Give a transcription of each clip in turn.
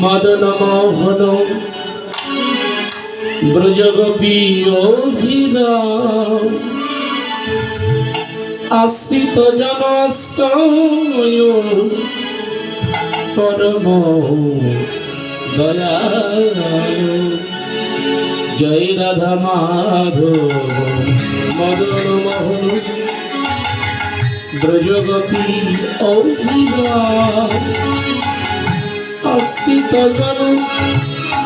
মদন মোহন ব্রজগোপী অভিরাম আশ্রিত জনস্তয় পরম দয়া জয় রাধা মাধব মদন মোহন ব্রজগোপী অভিরাম আশ্রিত জন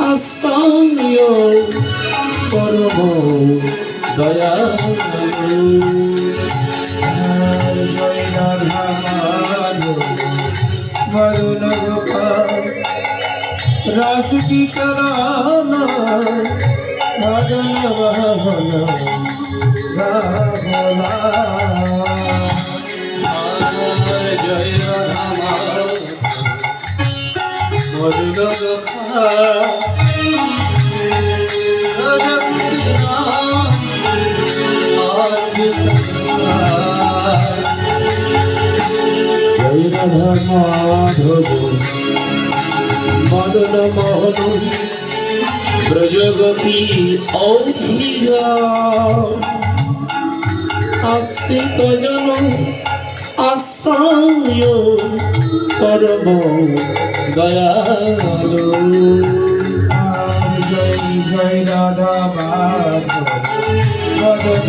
আস্তায় পরম দয়া বরুণ গোপাল রাস কি চরণ মাধব মদন মোহন ব্রজগোপী অভিরা আশ্রিত জন আশ্রয় পরম দয়ালু জয় জয় রাধা মাধব মদন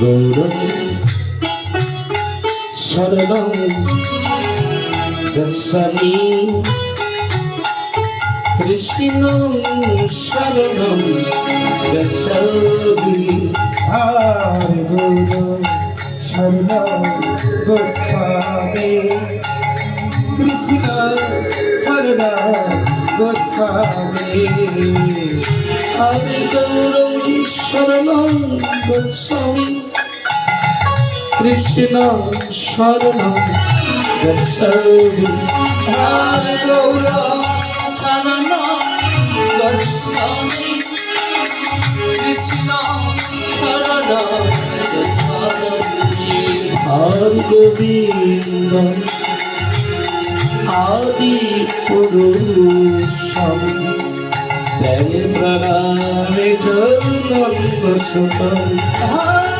গৌরব শরণং গচ্ছামি কৃষ্ণ শরণং গচ্ছামি হরে গুরু শরণ গোস্বামী। কৃষ্ণ শরণ গোস্বামী। আমি গৌরব শরণং গচ্ছামি কৃষ্ণ হরে গৌর শরণ কৃষ্ণ শরণ আর গোবিন্দ আদি পুরুষম ত্যাগে প্রাণামে জন্ম সুতম।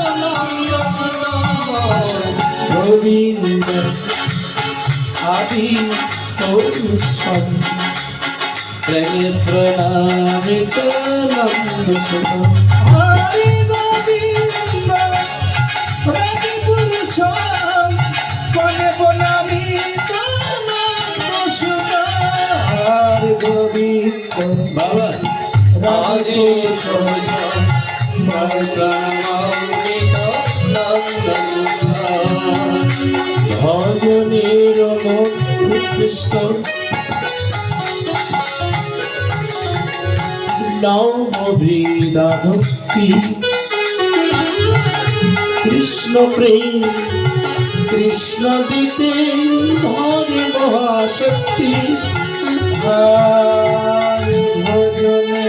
গোবিন্দ আদি পৌষম প্রেমে প্রণামে সুতম হরে গোবিন্দ রবি পুরুষ বনে বনামি তনন্দ সুত হরে গোবিন্দ বাবা রাধে পুরুষ ভজনের নবৃদা ভক্তি কৃষ্ণ প্রেম, কৃষ্ণ দিতে হরে মহাশক্তি। ভজনে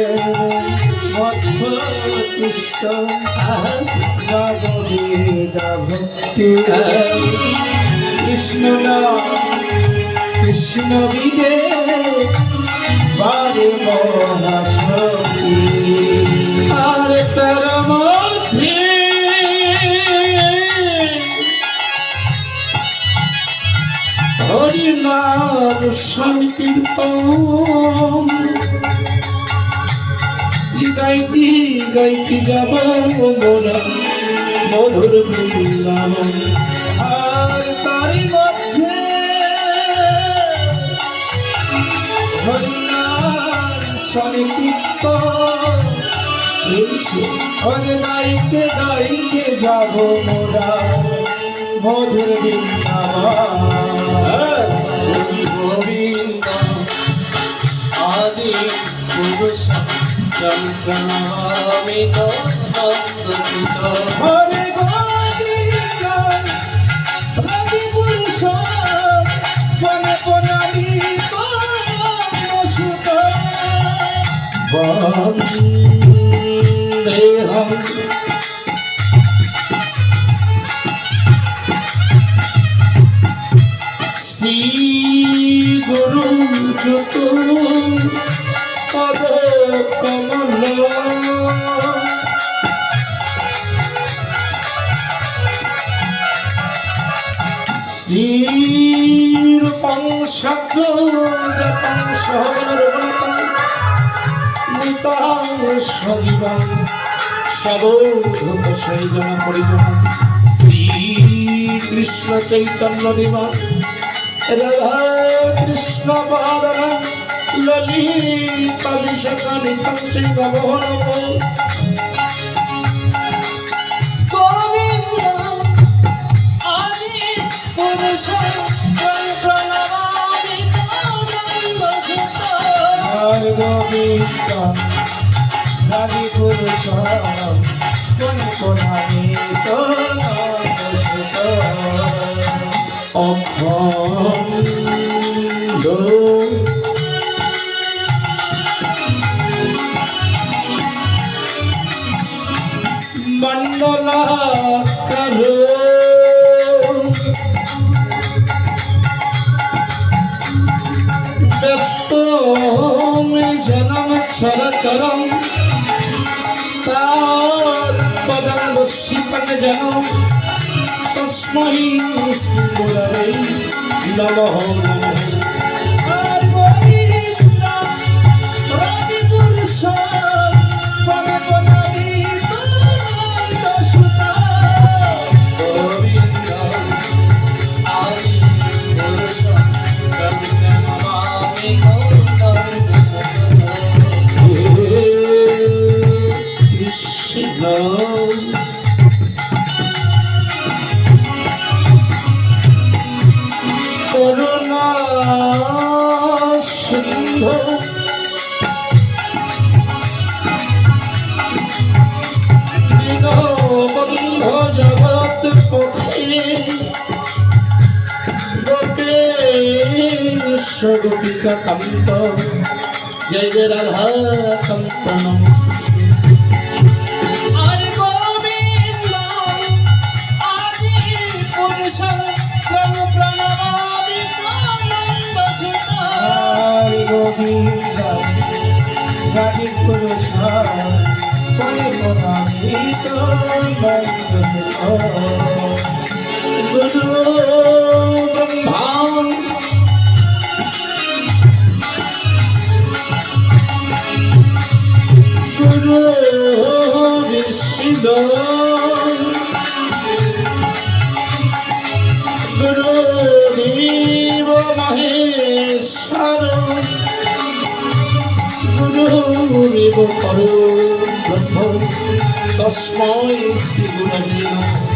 মধ্যপুষ্ট নববেদা ভক্তি কৃষ্ণ কৃষ্ণ বিদে বারে মহাশক্তি আর তার মধ্যে হরিনাম সংকীর্তন। গাইতে গাইতে যাব মোরা মধুর বৃন্দাবন। আর তারি মধ্যে সংকীর্ত বলছে হরে গাইতে গাইতে মধুর গোবিন্দ আদি পুরুষ চন্দ্রনামিত হরে গোবিন্দ বন্দেহম শ্রী গুরু যত পদ কমল শ্রীরূপং সাগ্রজাতং সহগণরূপণতং নিতাং সজীবং সবোধত সৈজন পরিজন শ্রীকৃষ্ণ চৈতন্য দেব রাধা কৃষ্ণ পাদন ললিতা বিশকানিতং সিংহমোহনম গোবিন্দ আদি পুরুষ রবি পুরুষ বনে বনামি তো অখণ্ড মণ্ডলাকার ব্যক্তমে জনম তার পদাঙ্গশিপন জনম তস্मै শ্রী গুরবে নমঃ। গোপিকা কান্ত জয় জয় রাধা কান্ত নমস্তে আর দেব পরো ব্রহ্ম তস্মৈ শ্রী গুরবে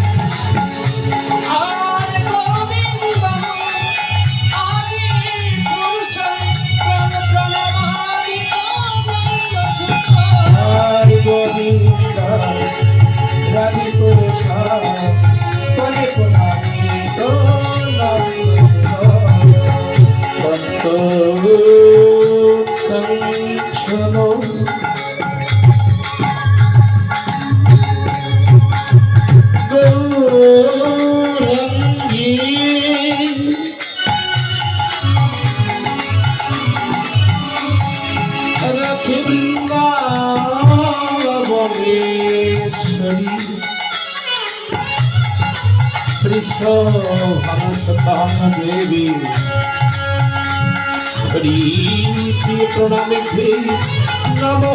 বৃষভানুসতাং দেবী। হরি প্রণামে নমো নমো।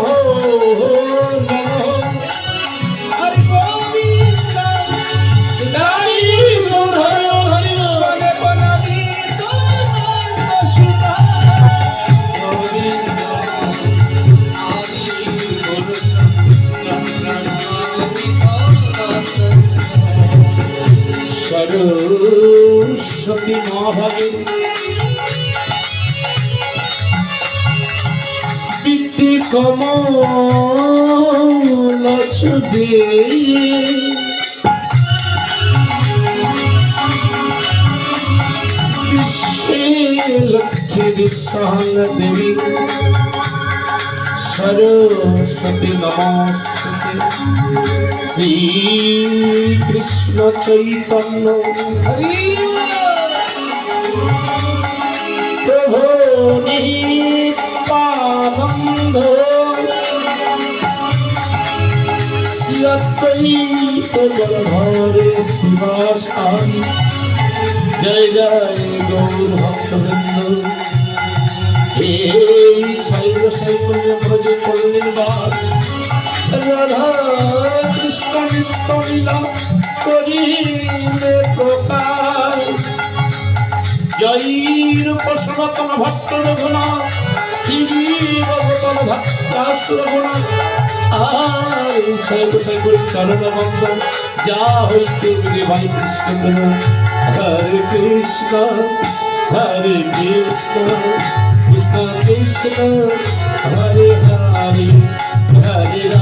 বিদ্যে কমল ছুদে লক্ষ্মীর সহন দেবী। সরস্বতী নমস্তে শ্রী কৃষ্ণ চৈতন্য। হরি শিবাসানি জয় জয় গৌর ভক্তবৃন্দ। এই শৈব শৈকল্য ব্রজ কল্লিন বাস। রাধা কৃষ্ণ নিত্য লীলা করিলে প্রকার জয়ীর সনাতন ভক্ত রঘুনাথ। শ্রী আর ছয় গোসাই করে চরণ বন্ধ যা হইতে ভাই কৃষ্ণ হরে কৃষ্ণ হরে কৃষ্ণ কৃষ্ণ কৃষ্ণ হরে হরে হরে রাম